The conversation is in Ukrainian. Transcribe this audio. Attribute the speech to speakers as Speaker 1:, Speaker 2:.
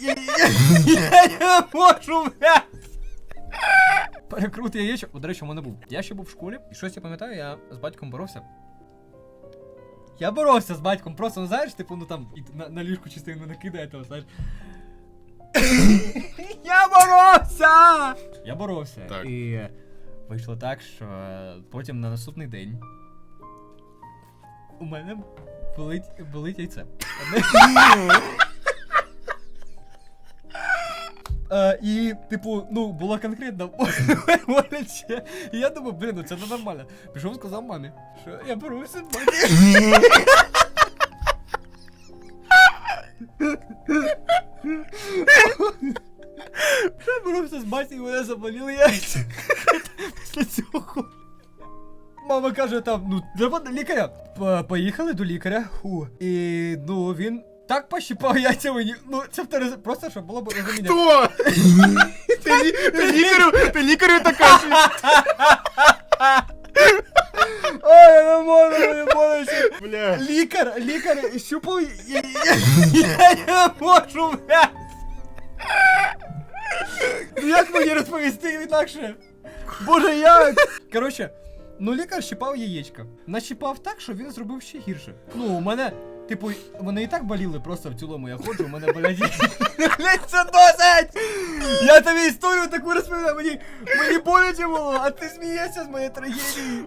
Speaker 1: Я, я, я не можу, блядь. Перекрут яєчок. О, до речі, у мене був. Я ще був в школі, і щось я пам'ятаю, я з батьком боровся. Я боровся з батьком, просто, ну знаєш, типу, ну там і на, на ліжку частину накидає того, знаєш. Я боровся! Я боровся.
Speaker 2: Так.
Speaker 1: І вийшло так, що е, потім на наступний день у мене болить, болить яйце. Е, і, типу, ну, було конкретно боляче. І я думаю, блін, ну це не нормально. Пішов сказав мамі, що я з батьком. Я боровся з батьком, і мене яйця. Після цього. Мама каже там, ну, треба до лікаря. Поїхали до лікаря. Фу. І ну він так пощипав яйця мені. Ну, це в терез- просто щоб було б розуміння.
Speaker 2: Хто? Ти, лі- ти лікарю, ти лікарю така.
Speaker 1: Ой, я не можу, я не можу. ще.
Speaker 2: Бля.
Speaker 1: Лікар, лікар щупав. Я, я, я не можу, блядь. Ну як мені розповісти інакше? Боже, як? Коротше, ну лікар щипав яєчко. Нащипав так, що він зробив ще гірше. Ну, у мене, типу, вони і так боліли, просто в цілому я ходжу, у мене болять. Блять, це досить! Я тобі історію таку розповідав, мені, мені боляче було, а ти смієшся з моєї трагедії.